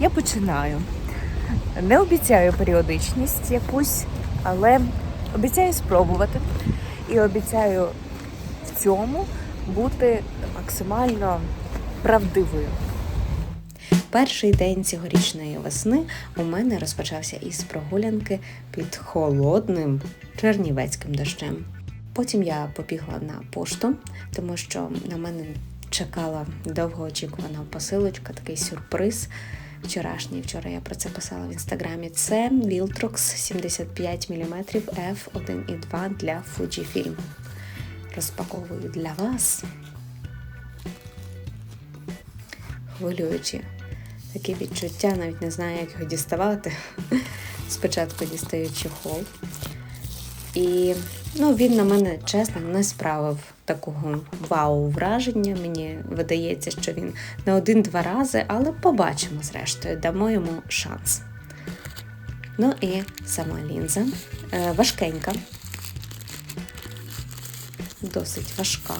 я починаю. Не обіцяю періодичність якусь, але обіцяю спробувати. І обіцяю в цьому бути максимально правдивою. Перший день цьогорічної весни у мене розпочався із прогулянки під холодним чернівецьким дощем. Потім я побігла на пошту, тому що на мене чекала довгоочікувана посилочка, такий сюрприз. Вчорашній, вчора я про це писала в інстаграмі. Це Viltrox 75 мм f1.2 для Fujifilm. Розпаковую для вас. Хвилюючі такі відчуття, навіть не знаю, як його діставати. Спочатку дістаю чехол. І ну, він на мене, чесно, не справив такого вау-враження. Мені видається, що він не один-два рази, але побачимо, зрештою, дамо йому шанс. Ну і сама лінза. Е, важкенька, досить важка.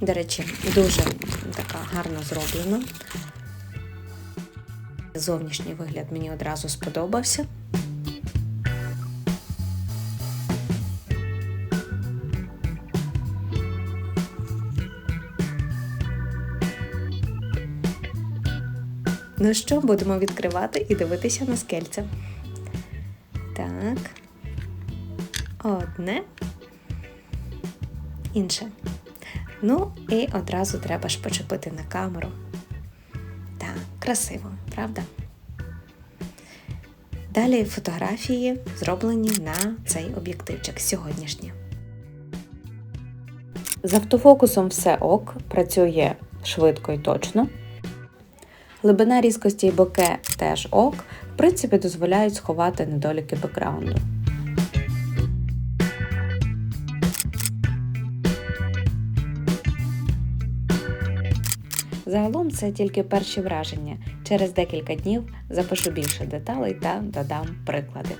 До речі, дуже така гарно зроблена. Зовнішній вигляд мені одразу сподобався. Ну що, будемо відкривати і дивитися на скельця. Так. Одне. Інше. Ну і одразу треба ж почепити на камеру. Так, красиво, правда? Далі фотографії зроблені на цей об'єктивчик сьогоднішні. З автофокусом все ок, працює швидко і точно. Глибина різкості і боке теж ок, в принципі, дозволяють сховати недоліки бекграунду. Загалом це тільки перші враження. Через декілька днів запишу більше деталей та додам приклади.